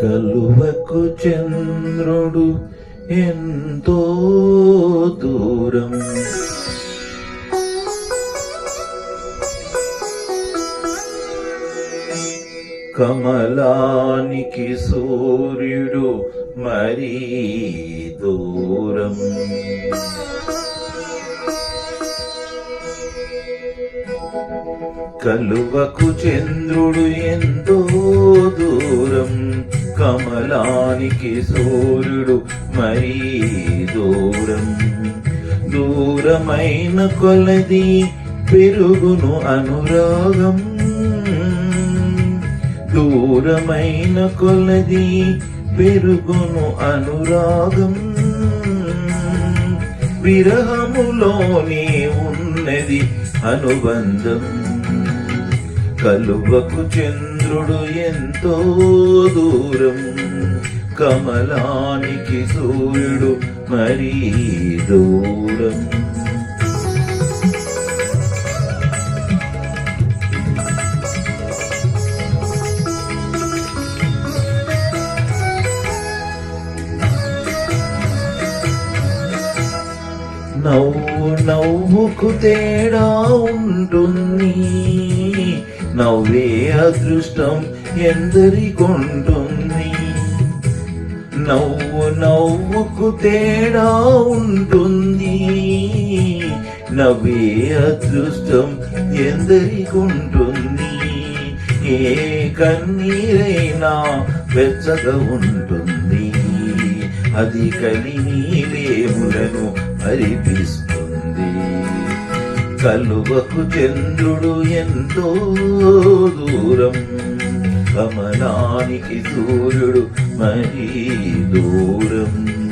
కలువకు చంద్రుడు ఎంతో దూరం. కమలానికి సూర్యుడు మరీ దూరం. కలువకు చంద్రుడు ఎంతో కమలానికి సూర్యుడు మరీ దూరం. దూరమైన కొలది పెరుగును అనురాగం. దూరమైన కొలది పెరుగును అనురాగం. విరహములోనే ఉన్నది అనుబంధం. కలువకు చంద్రుడు ఎంతో దూరం కమలానికి సూర్యుడు మరీ దూరం. నవ్వు నవ్వుకు తేడా ఉంటుంది నవ్వే అదృష్టం ఎందరికొంటుంది? నవ్వు నవ్వుకు తేడా ఉంటుంది. నవ్వే అదృష్టం ఎందరికొంటుంది? ఏ కన్నీరైనా వెచ్చగా ఉంటుంది. అది కలిని వేములను అరిపిస్తుంది. కలువకు చంద్రుడు ఎంతో దూరం. కమలానికి సూర్యుడు మరీ దూరం.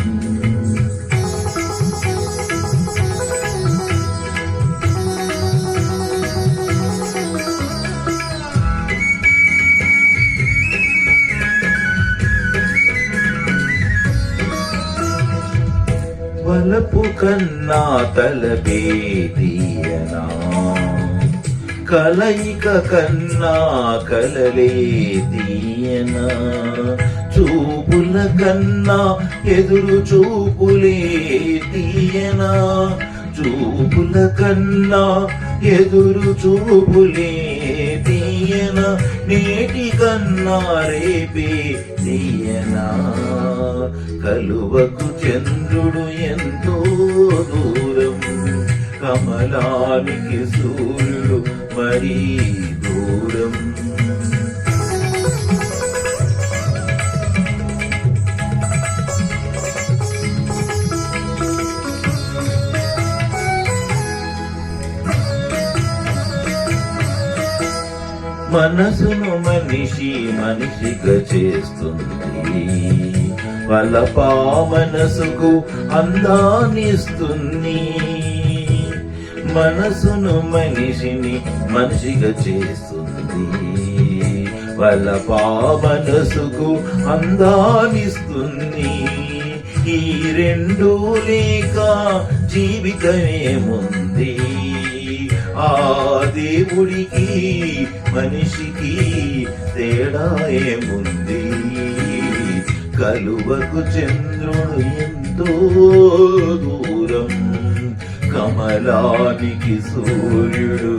వలపు కన్నా తలపే తీయనా కలయిక కన్నా కలలే తీయనా చూపుల కన్నా ఎదురు చూపులే తీయనా? చూపుల కన్నా ఎదురు చూపులే తీయన? నేటి కన్నా రేపే తీయనా? కలువకు చంద్రుడు ఎంతో దూరం. కమలానికి సూర్యుడు మరీ దూరం. మనసును మనిషి మనిషిగా చేస్తుంది. వలపా మనసుకు అందాన్నిస్తుంది. మనసును మనిషిని మనిషిగా చేస్తుంది. వలపా మనసుకు అందాన్నిస్తుంది. ఈ రెండు లేక జీవితమేముంది? ఆ దేవుడికి మనిషికి తేడా ఏముంది? కలువకు చంద్రుడు ఎంతో దూరం కమలానికి సూర్యుడు